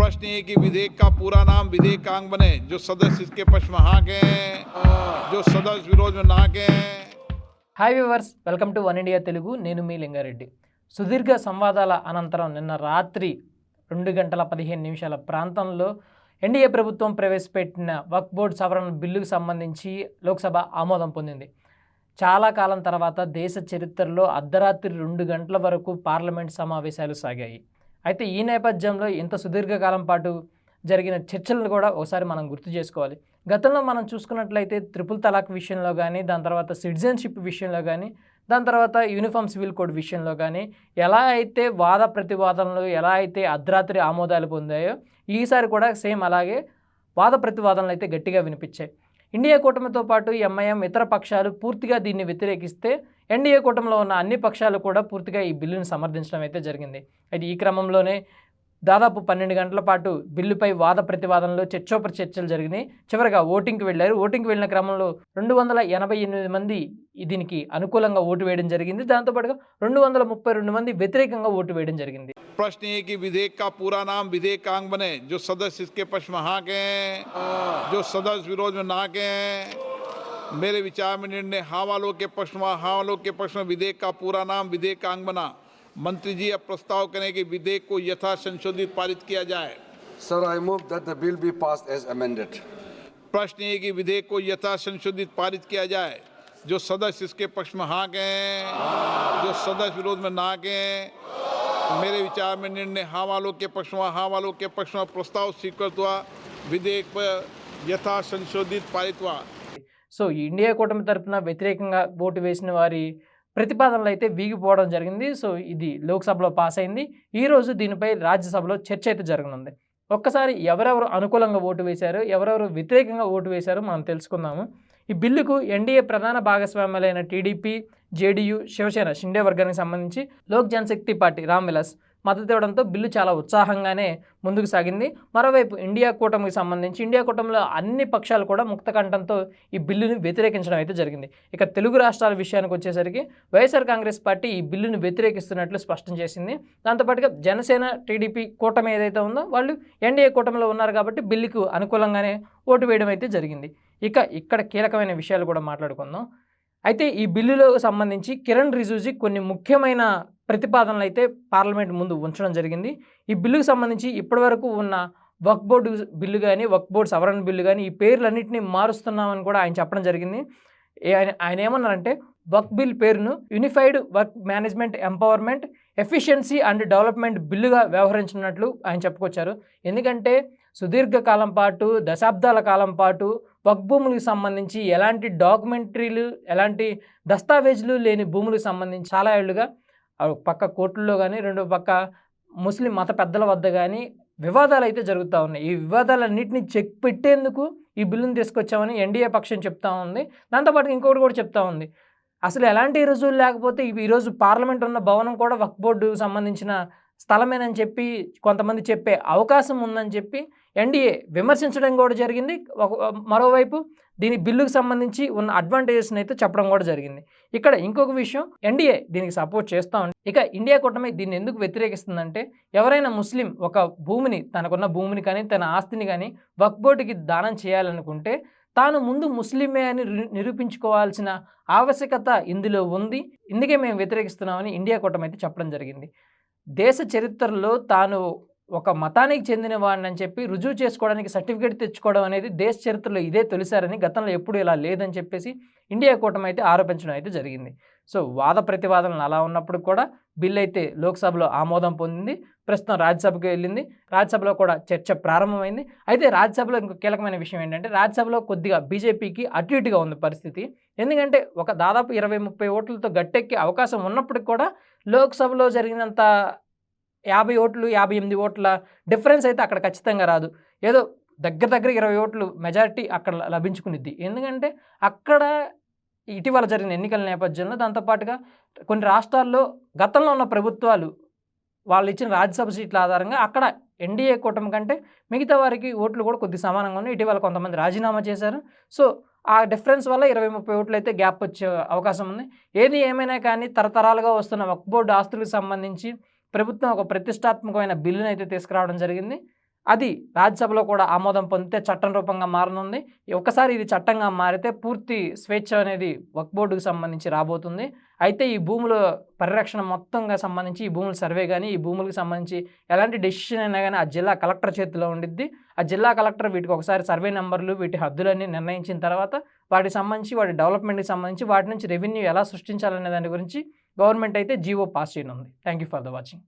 प्रश्न ये कि विधेयक का पूरा नाम विधेयकांग बने जो सदस्य इसके पक्ष में हाँ के हैं, जो सदस्य विरोध में ना के हैं hi viewers welcome to one India Telugu నేను మీ లింగారెడ్డి సుదీర్ఘ సంవాదాల అనంతరం నిన్న రాత్రి రెండు గంటల పదిహేను నిమిషాల ప్రాంతంలో ఎన్డీఏ ప్రభుత్వం ప్రవేశపెట్టిన వక్ బోర్డ్ సవరణ బిల్లుకు సంబంధించి లోక్సభ ఆమోదం పొందింది చాలా కాలం తర్వాత దేశ చరిత్రలో అర్ధరాత్రి రెండు గంటల వరకు పార్లమెంట్ సమావేశాలు సాగాయి అయితే ఈ నేపథ్యంలో ఇంత సుదీర్ఘకాలం పాటు జరిగిన చర్చలను కూడా ఒకసారి మనం గుర్తు చేసుకోవాలి. గతంలో మనం చూసుకున్నట్లయితే త్రిపుల్ తలాక్ విషయంలో కానీ దాని తర్వాత సిటిజన్షిప్ విషయంలో కానీ దాని తర్వాత యూనిఫామ్ సివిల్ కోడ్ విషయంలో కానీ ఎలా అయితే వాద ప్రతివాదనలు ఎలా అయితే అర్ధరాత్రి ఆమోదాలు పొందాయో ఈసారి కూడా సేమ్ అలాగే వాద ప్రతివాదనలు అయితే గట్టిగా వినిపించాయి. ఇండియా కూటమితో పాటు ఎంఐఎం ఇతర పక్షాలు పూర్తిగా దీన్ని వ్యతిరేకిస్తే ఎన్డీఏ కూటమిలో ఉన్న అన్ని పక్షాలు కూడా పూర్తిగా ఈ బిల్లును సమర్థించడం అయితే జరిగింది. అయితే ఈ క్రమంలోనే దాదాపు పన్నెండు గంటల పాటు బిల్లుపై వాద ప్రతివాదనలు చర్చోపరి చర్చలు జరిగినాయి చివరిగా ఓటింగ్కి వెళ్ళారు ఓటింగ్కి వెళ్ళిన క్రమంలో రెండు వందల ఎనభై ఎనిమిది మంది దీనికి అనుకూలంగా ఓటు వేయడం జరిగింది దాంతోపాటుగా రెండు వందల ముప్పై రెండు మంది వ్యతిరేకంగా ఓటు వేయడం జరిగింది प्रश्न ये कि विधेयक का पूरा नाम विधेयकांग बने जो सदस्य इसके पक्ष में हाँ के हैं, जो सदस्य विरोध में ना के हैं मेरे विचार में निर्णय हाँ वालों के पक्ष में हाँ वालों के पक्ष में विधेयक का पूरा नाम विधेयकांग बना मंत्री जी अब प्रस्ताव करें कि विधेयक को यथा संशोधित पारित किया जाए Sir, I move that the bill be passed as amended. प्रश्न ये कि विधेयक को यथा संशोधित पारित किया जाए जो सदस्य इसके पक्ष में हाँ के हैं, जो सदस्य विरोध में ना के हैं मेरे विचार में निर्णय हाँ वालों के पक्ष में हाँ वालों के पक्ष में प्रस्ताव स्वीकृत हुआ विधेयक पर यथा संशोधित पारित हुआ సో ఈ ఇండియా కూటమి తరపున వ్యతిరేకంగా ఓటు వేసిన వారి ప్రతిపాదనలు అయితే వీగిపోవడం జరిగింది. సో ఇది లోక్సభలో పాస్ అయింది ఈరోజు దీనిపై రాజ్యసభలో చర్చ అయితే జరగనుంది. ఒక్కసారి ఎవరెవరు అనుకూలంగా ఓటు వేశారు ఎవరెవరు వ్యతిరేకంగా ఓటు వేశారో మనం తెలుసుకుందాము. ఈ బిల్లుకు ఎన్డీఏ ప్రధాన భాగస్వామ్యాలైన టీడీపీ జేడీయూ శివసేన షిండే వర్గానికి సంబంధించి లోక్ జనశక్తి పార్టీ రామ్ విలాస్ మద్దతు ఇవ్వడంతో బిల్లు చాలా ఉత్సాహంగానే ముందుకు సాగింది. మరోవైపు ఇండియా కూటమికి సంబంధించి ఇండియా కూటమిలో అన్ని పక్షాలు కూడా ముక్తకంఠంతో ఈ బిల్లును వ్యతిరేకించడం అయితే జరిగింది. ఇక తెలుగు రాష్ట్రాల విషయానికి వచ్చేసరికి వైఎస్ఆర్ కాంగ్రెస్ పార్టీ ఈ బిల్లును వ్యతిరేకిస్తున్నట్లు స్పష్టం చేసింది. దాంతోపాటుగా జనసేన టీడీపీ కూటమి ఏదైతే ఉందో వాళ్ళు ఎన్డీఏ కూటమిలో ఉన్నారు కాబట్టి బిల్లుకు అనుకూలంగానే ఓటు వేయడం అయితే జరిగింది. ఇక ఇక్కడ కీలకమైన విషయాలు కూడా మాట్లాడుకుందాం. అయితే ఈ బిల్లులో సంబంధించి కిరణ్ రిజుజీ కొన్ని ముఖ్యమైన ప్రతిపాదనలు అయితే పార్లమెంట్ ముందు ఉంచడం జరిగింది. ఈ బిల్లుకు సంబంధించి ఇప్పటివరకు ఉన్న వక్ బోర్డు బిల్లు కానీ వక్ బోర్డు సవరణ బిల్లు కానీ ఈ పేర్లన్నింటినీ మారుస్తున్నామని కూడా ఆయన చెప్పడం జరిగింది. ఆయన ఆయన ఏమన్నారంటే వక్ బిల్ పేరును unified work management empowerment efficiency and development బిల్లుగా వ్యవహరించినట్లు ఆయన చెప్పుకొచ్చారు. ఎందుకంటే సుదీర్ఘకాలం పాటు దశాబ్దాల కాలం పాటు వక్ భూములకు సంబంధించి ఎలాంటి డాక్యుమెంటరీలు ఎలాంటి దస్తావేజులు లేని భూములకు సంబంధించి చాలా ఏళ్ళుగా పక్క కోర్టుల్లో కానీ రెండో పక్క ముస్లిం మత పెద్దల వద్ద కానీ వివాదాలు అయితే జరుగుతూ ఉన్నాయి. ఈ వివాదాలన్నింటినీ చెక్ పెట్టేందుకు ఈ బిల్లును తీసుకొచ్చామని ఎన్డీఏ పక్షం చెప్తా ఉంది. దాంతోపాటు ఇంకొకటి కూడా చెప్తా ఉంది. అసలు ఎలాంటి రుజువులు లేకపోతే ఈరోజు పార్లమెంట్ ఉన్న భవనం కూడా వక్ బోర్డు సంబంధించిన స్థలమేనని చెప్పి కొంతమంది చెప్పే అవకాశం ఉందని చెప్పి ఎన్డీఏ విమర్శించడం కూడా జరిగింది. ఒక మరోవైపు దీని బిల్లుకు సంబంధించి ఉన్న అడ్వాంటేజెస్ని అయితే చెప్పడం కూడా జరిగింది. ఇక్కడ ఇంకొక విషయం ఎన్డీఏ దీనికి సపోర్ట్ చేస్తూ ఉంది. ఇక ఇండియా కూటమి దీన్ని ఎందుకు వ్యతిరేకిస్తుందంటే ఎవరైనా ముస్లిం ఒక భూమిని తనకున్న భూమిని కానీ తన ఆస్తిని కానీ వక్ బోర్డుకి దానం చేయాలనుకుంటే తాను ముందు ముస్లిమే అని నిరూపించుకోవాల్సిన ఆవశ్యకత ఇందులో ఉంది. ఇందుకే మేము వ్యతిరేకిస్తున్నామని ఇండియా కూటమి అయితే చెప్పడం జరిగింది. దేశ చరిత్రలో తాను ఒక మతానికి చెందిన వాడిని అని చెప్పి రుజువు చేసుకోవడానికి సర్టిఫికేట్ తెచ్చుకోవడం అనేది దేశ చరిత్రలో ఇదే తొలిసారని గతంలో ఎప్పుడు ఇలా లేదని చెప్పేసి ఇండియా కూటమి అయితే ఆరోపించడం అయితే జరిగింది. సో వాద ప్రతివాదనలు అలా ఉన్నప్పుడు కూడా బిల్ అయితే లోక్సభలో ఆమోదం పొందింది. ప్రస్తుతం రాజ్యసభకు వెళ్ళింది. రాజ్యసభలో కూడా చర్చ ప్రారంభమైంది. అయితే రాజ్యసభలో ఇంకో కీలకమైన విషయం ఏంటంటే రాజ్యసభలో కొద్దిగా బీజేపీకి అటు ఇటుగా ఉంది పరిస్థితి. ఎందుకంటే ఒక దాదాపు ఇరవై ముప్పై ఓట్లతో గట్టెక్కే అవకాశం ఉన్నప్పటికి కూడా లోక్సభలో జరిగినంత యాభై ఓట్లు యాభై ఎనిమిది ఓట్ల డిఫరెన్స్ అయితే అక్కడ ఖచ్చితంగా రాదు. ఏదో దగ్గర దగ్గర ఇరవై ఓట్లు మెజారిటీ అక్కడ లభించుకునిద్ది. ఎందుకంటే అక్కడ ఇటీవల జరిగిన ఎన్నికల నేపథ్యంలో దాంతోపాటుగా కొన్ని రాష్ట్రాల్లో గతంలో ఉన్న ప్రభుత్వాలు వాళ్ళు ఇచ్చిన రాజ్యసభ సీట్ల ఆధారంగా అక్కడ ఎన్డీఏ కూటమి కంటే మిగతా వారికి ఓట్లు కూడా కొద్ది సమానంగా ఉన్నాయి. ఇటీవల కొంతమంది రాజీనామా చేశారు. సో ఆ డిఫరెన్స్ వల్ల ఇరవై ముప్పై ఓట్లు అయితే గ్యాప్ వచ్చే అవకాశం ఉంది. ఏది ఏమైనా కానీ తరతరాలుగా వస్తున్న వక్ బోర్డు ఆస్తులకు సంబంధించి ప్రభుత్వం ఒక ప్రతిష్టాత్మకమైన బిల్లును అయితే తీసుకురావడం జరిగింది. అది రాజ్యసభలో కూడా ఆమోదం పొందితే చట్టం రూపంగా మారనుంది. ఒకసారి ఇది చట్టంగా మారితే పూర్తి స్వేచ్ఛ అనేది వక్ బోర్డుకు సంబంధించి రాబోతుంది. అయితే ఈ భూముల పరిరక్షణ మొత్తంగా సంబంధించి ఈ భూముల సర్వే కానీ ఈ భూములకు సంబంధించి ఎలాంటి డెసిషన్ అయినా కానీ ఆ జిల్లా కలెక్టర్ చేతిలో ఉండిద్ది. ఆ జిల్లా కలెక్టర్ వీటికి ఒకసారి సర్వే నెంబర్లు వీటి హద్దులన్నీ నిర్ణయించిన తర్వాత వాటికి సంబంధించి వాటి డెవలప్మెంట్కి సంబంధించి వాటి నుంచి రెవెన్యూ ఎలా సృష్టించాలనే దాని గురించి గవర్నమెంట్ అయితే జీవో పాస్ చేయనుంది. Thank you for the watching.